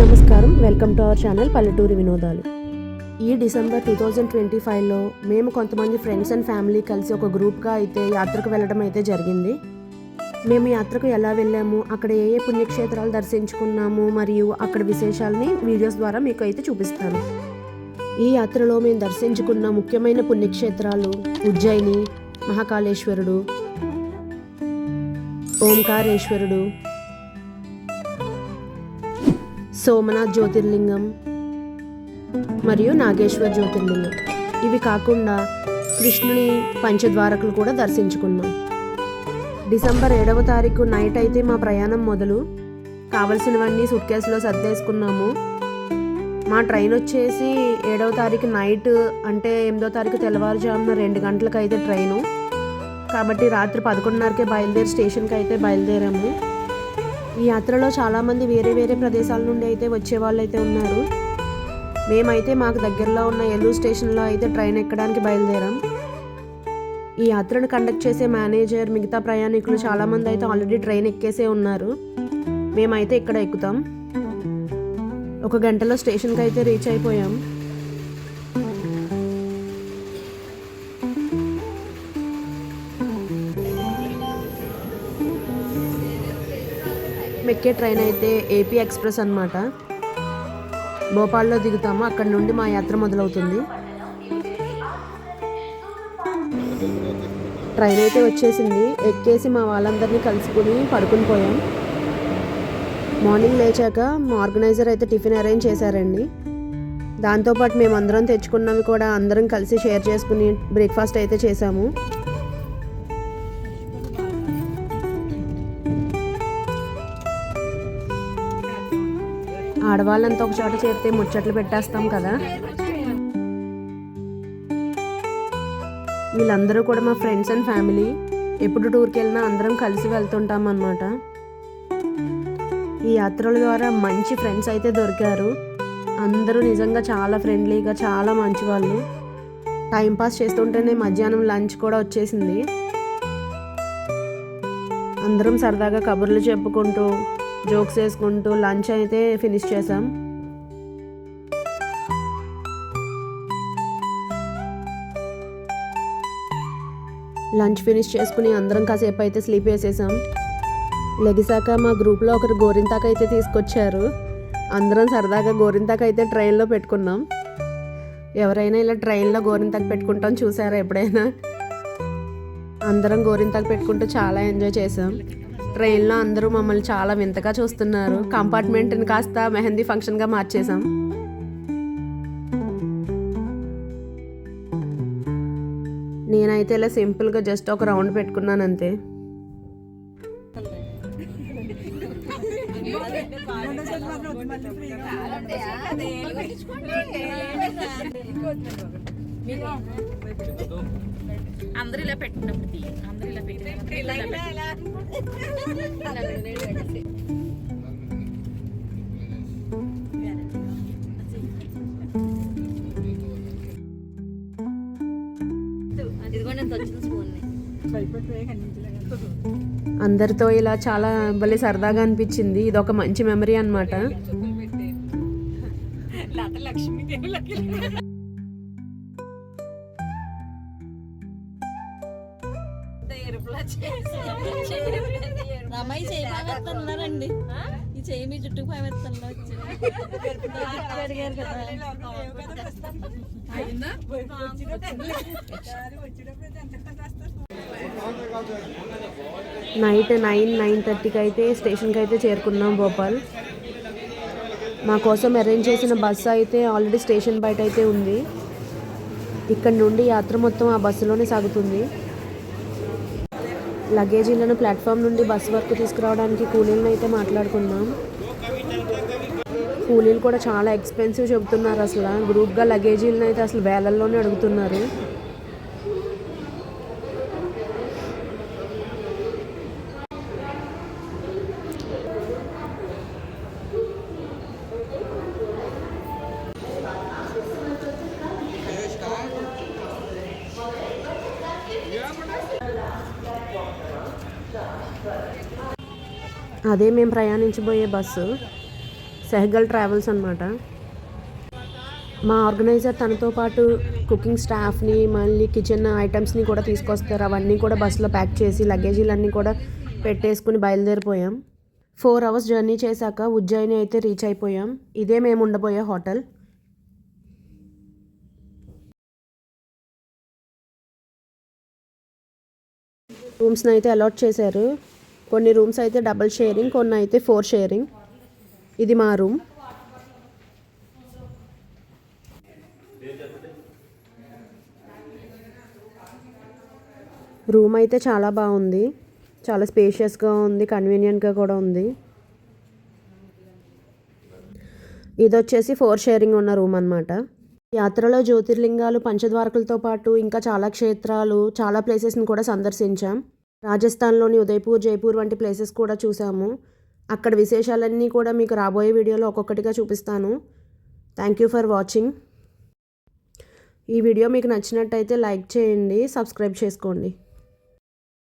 నమస్కారం. Welcome to our channel పల్లెటూరి వినోదాలు. ఈ డిసెంబర్ టూ థౌజండ్ ట్వంటీ ఫైవ్లో మేము కొంతమంది ఫ్రెండ్స్ అండ్ ఫ్యామిలీ కలిసి ఒక గ్రూప్గా అయితే యాత్రకు వెళ్ళడం అయితే జరిగింది. మేము యాత్రకు ఎలా వెళ్ళాము అక్కడ ఏ ఏ పుణ్యక్షేత్రాలు దర్శించుకున్నాము మరియు అక్కడ విశేషాలని వీడియోస్ ద్వారా మీకు అయితే చూపిస్తాను. ఈ యాత్రలో మేము దర్శించుకున్న ముఖ్యమైన పుణ్యక్షేత్రాలు ఉజ్జయిని మహాకాళేశ్వరుడు ఓంకారేశ్వరుడు సోమనాథ్ జ్యోతిర్లింగం మరియు నాగేశ్వర్ జ్యోతిర్లింగం. ఇవి కాకుండా కృష్ణుని పంచద్వారకులు కూడా దర్శించుకున్నాం. డిసెంబర్ ఏడవ తారీఖు నైట్ అయితే మా ప్రయాణం మొదలు. కావలసినవన్నీ సూట్ కేసులో సర్దేసుకున్నాము. మా ట్రైన్ వచ్చేసి ఏడవ తారీఖు నైట్ అంటే ఎనిమిదో తారీఖు తెల్లవారుజామున రెండు గంటలకు అయితే ట్రైను. కాబట్టి రాత్రి పదకొండున్నరకే బయలుదేరి స్టేషన్కి అయితే బయలుదేరాము. ఈ యాత్రలో చాలామంది వేరే వేరే ప్రదేశాల నుండి అయితే వచ్చే వాళ్ళు అయితే ఉన్నారు. మేమైతే మాకు దగ్గరలో ఉన్న ఏలూరు స్టేషన్లో అయితే ట్రైన్ ఎక్కడానికి బయలుదేరాం. ఈ యాత్రను కండక్ట్ చేసే మేనేజర్ మిగతా ప్రయాణికులు చాలామంది అయితే ఆల్రెడీ ట్రైన్ ఎక్కేసే ఉన్నారు. మేమైతే ఇక్కడ ఎక్కుతాం. ఒక గంటలో స్టేషన్కి అయితే రీచ్ అయిపోయాం. ఎక్కే ట్రైన్ అయితే ఏపీ ఎక్స్ప్రెస్ అన్నమాట. భోపాల్లో దిగుతాము. అక్కడ నుండి మా యాత్ర మొదలవుతుంది. ట్రైన్ అయితే వచ్చేసింది. ఎక్కేసి మా వాళ్ళందరినీ కలుసుకుని పడుకుని పోయాం. మార్నింగ్ లేచాక మా ఆర్గనైజర్ అయితే టిఫిన్ అరేంజ్ చేశారండి. దాంతోపాటు మేము అందరం తెచ్చుకున్నవి కూడా అందరం కలిసి షేర్ చేసుకుని బ్రేక్ఫాస్ట్ అయితే చేసాము ఆడవాళ్ళంతా ఒక చోట చేరితే ముచ్చట్లు పెట్టేస్తాం కదా. వీళ్ళందరూ కూడా మా ఫ్రెండ్స్ అండ్ ఫ్యామిలీ ఎప్పుడు టూర్కి వెళ్ళినా అందరం కలిసి వెళ్తుంటాం అన్నమాట ఈ యాత్రల ద్వారా మంచి ఫ్రెండ్స్ అయితే దొరికారు. అందరూ నిజంగా చాలా ఫ్రెండ్లీగా చాలా మంచి వాళ్ళు టైంపాస్ చేస్తుంటేనే మధ్యాహ్నం లంచ్ కూడా వచ్చేసింది. అందరం సరదాగా కబుర్లు చెప్పుకుంటూ జోక్స్ వేసుకుంటూ లంచ్ అయితే ఫినిష్ చేసాం లంచ్ ఫినిష్ చేసుకుని అందరం కాసేపు అయితే స్లీప్ వేసేసాం. లెగిసాక మా గ్రూప్లో ఒకరు గోరింతాక అయితే తీసుకొచ్చారు. అందరం సరదాగా గోరింతాక అయితే ట్రైన్లో పెట్టుకున్నాం. ఎవరైనా ఇలా ట్రైన్లో గోరింతాక పెట్టుకుంటాం చూసారా ఎప్పుడైనా? అందరం గోరింతాకు పెట్టుకుంటూ చాలా ఎంజాయ్ చేసాం ట్రైన్లో అందరూ మమ్మల్ని చాలా వింతగా చూస్తున్నారు కంపార్ట్మెంట్ని కాస్త మెహందీ ఫంక్షన్గా మార్చేసాం నేనైతే ఇలా సింపుల్గా జస్ట్ ఒక రౌండ్ పెట్టుకున్నాను అంతే అందరూ ఇలా పెట్టినప్పుడు తీయ అందరూ ఇలా పెట్టినప్పుడు ఇలా అందరితో ఇలా చాలా భలే సరదాగా అనిపించింది. ఇది ఒక మంచి మెమరీ అనమాట రమాయి చేయి. పామెత్తున్నారండి ఈ చేయి మీ పామెత్తున్నా నైట్ నైన్ నైన్ థర్టీకి అయితే స్టేషన్కి అయితే చేరుకున్నాం భోపాల్. మా కోసం అరేంజ్ చేసిన బస్సు అయితే ఆల్రెడీ స్టేషన్ బయట అయితే ఉంది. ఇక్కడ నుండి యాత్ర మొత్తం ఆ బస్సులోనే సాగుతుంది. లగేజీలను ప్లాట్ఫామ్ నుండి బస్సు వరకు తీసుకురావడానికి కూలీలను అయితే మాట్లాడుకున్నాం కూలీలు కూడా చాలా ఎక్స్పెన్సివ్ చెబుతున్నారు అసలు. గ్రూప్గా లగేజీలను అయితే అసలు వేలల్లోనే అడుగుతున్నారు. అదే మేము ప్రయాణించబోయే బస్సు సెహగల్ ట్రావెల్స్ అనమాట మా ఆర్గనైజర్ తనతో పాటు కుకింగ్ స్టాఫ్ని మళ్ళీ కిచెన్ ఐటమ్స్ని కూడా తీసుకొస్తారు. అవన్నీ కూడా బస్సులో ప్యాక్ చేసి లగేజీలన్నీ కూడా పెట్టేసుకుని బయలుదేరిపోయాం. ఫోర్ అవర్స్ జర్నీ చేశాక ఉజ్జయిని అయితే రీచ్ అయిపోయాం. ఇదే మేము ఉండబోయే హోటల్. రూమ్స్ని అయితే అలాట్ చేశారు. కొన్ని రూమ్స్ అయితే డబల్ షేరింగ్ కొన్ని అయితే ఫోర్ షేరింగ్. ఇది మా రూమ్. రూమ్ అయితే చాలా బాగుంది. చాలా స్పేషియస్గా ఉంది కన్వీనియంట్గా కూడా ఉంది. ఇది వచ్చేసి ఫోర్ షేరింగ్ ఉన్న రూమ్ అనమాట యాత్రలో జ్యోతిర్లింగాలు పంచద్వారకులతో పాటు ఇంకా చాలా క్షేత్రాలు చాలా ప్లేసెస్ని కూడా సందర్శించాం. రాజస్థాన్లోని ఉదయపూర్ జైపూర్ వంటి ప్లేసెస్ కూడా చూసాము అక్కడ విశేషాలన్నీ కూడా మీకు రాబోయే వీడియోలో ఒక్కొక్కటిగా చూపిస్తాను. థ్యాంక్ యూ ఫర్ వాచింగ్ ఈ వీడియో మీకు నచ్చినట్టయితే లైక్ చేయండి సబ్స్క్రైబ్ చేసుకోండి.